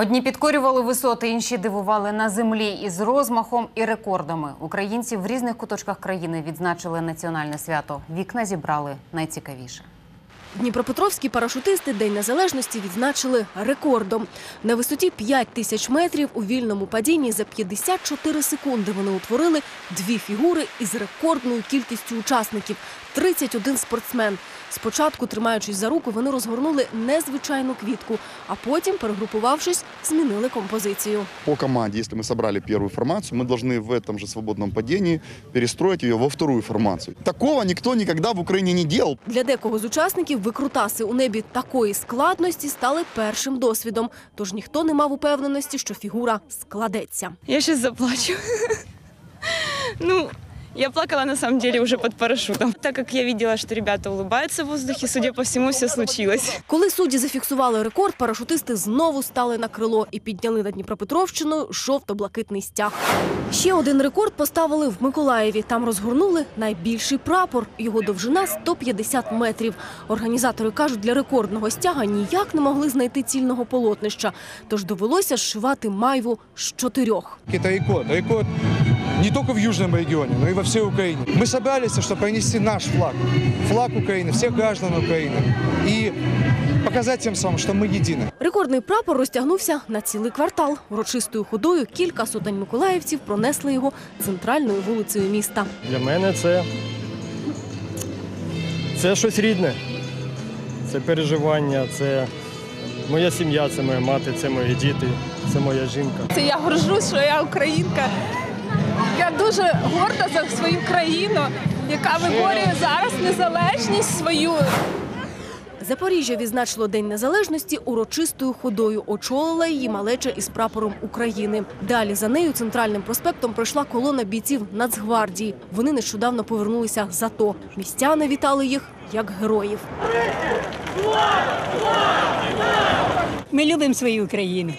Одні підкорювали висоти, інші дивували на землі із розмахом і рекордами. Українці в різних куточках країни відзначили національне свято. Вікна зібрали найцікавіше. Дніпропетровські парашутисти День Незалежності відзначили рекордом. На висоті 5 тисяч метрів у вільному падінні за 54 секунди вони утворили дві фігури із рекордною кількістю учасників – 31 спортсмен. Спочатку, тримаючись за руку, вони розгорнули незвичайну квітку, а потім, перегрупувавшись, змінили композицію. По команде, если мы собрали первую формацию, мы должны в этом же свободном падении перестроить ее во вторую формацию. Такого никто никогда в Украине не делал. Для декого з учасників викрутаси у небі такої складності стали першим досвідом. Тож ніхто не мав упевненості, що фігура складеться. Я ще заплачу. Ну, я плакала на самом деле уже под парашютом. Так как я видела, что ребята улыбаются в воздухе, судя по всему, все случилось. Коли судді зафіксували рекорд, парашутисти знову стали на крило і підняли над Дніпропетровщиною жовто-блакитний стяг. Ще один рекорд поставили в Миколаєві. Там розгорнули найбільший прапор. Його довжина 150 метрів. Організатори кажуть, для рекордного стяга ніяк не могли знайти цільного полотнища, тож довелося зшивати майву з чотирьох. Это рекорд. Рекорд не только в Южном регионе, но и во всей Украине. Мы собрались, чтобы пронести наш флаг, флаг Украины, всех граждан Украины и показать тем самым, что мы едины. Рекордний прапор розтягнувся на цілий квартал. Урочистою ходою кілька сотень миколаївців пронесли його центральною вулицею міста. Для мене це, це щось рідне. Це переживання, це моя сім'я, це моя мати, це мої діти, це моя жінка. Це я горжусь, що я українка. Я дуже горда за свою країну, яка виборює зараз незалежність свою. Запоріжжя відзначило День Незалежності урочистою ходою. Очолила її малеча із прапором України. Далі за нею центральним проспектом пройшла колона бійців Нацгвардії. Вони нещодавно повернулися з АТО. Містяни вітали їх як героїв. Ми любимо свою Україну,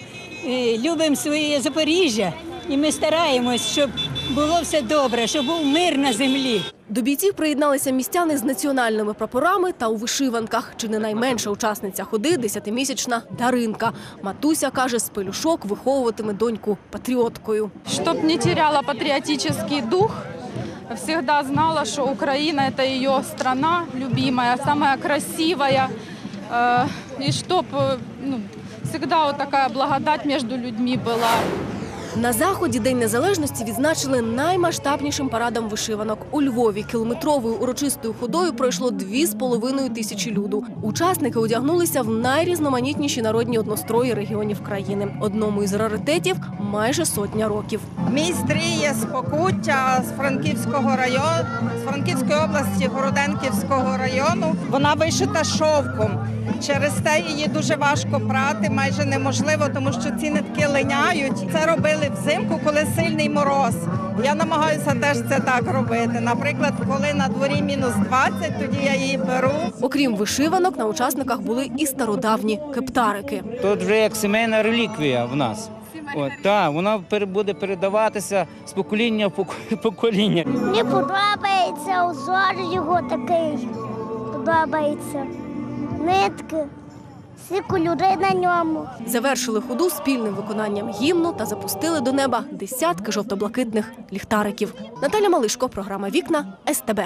е, любимо своє Запоріжжя, і ми стараємось, щоб було все добре, щоб був мир на землі. До бійців приєдналися містяни з національними прапорами та у вишиванках. Чи не найменша учасниця ходи – десятимісячна Даринка. Матуся каже, з пелюшок виховуватиме доньку патріоткою. Щоб не теряла патриотический дух, всегда знала, что Украина – это ее страна любимая, самая красивая. Э, И чтобы ну, всегда вот такая благодать между людьми была. На заході День Незалежності відзначили наймасштабнішим парадом вишиванок. У Львові кілометровою урочистою ходою пройшло дві з половиною тисячі люду. Учасники одягнулися в найрізноманітніші народні однострої регіонів країни. Одному із раритетів майже сотня років. Мій стрій є з Покуття, з Франківського району, з Франківської області, Городенківського району. Вона вишита шовком. Через те її дуже важко прати, майже неможливо, тому що ці нитки линяють. Це робили взимку, коли сильний мороз. Я намагаюся теж це так робити. Наприклад, коли на дворі мінус 20, тоді я її беру. Окрім вишиванок, на учасниках були і стародавні кептарики. Тут вже як сімейна реліквія в нас. От, так, вона буде передаватися з покоління в покоління. Мені подобається узор його такий. Подобається. Нитки, всі кольори на ньому. Завершили ходу спільним виконанням гімну та запустили до неба десятки жовто-блакитних ліхтариків. Наталя Малишко, програма Вікна СТБ.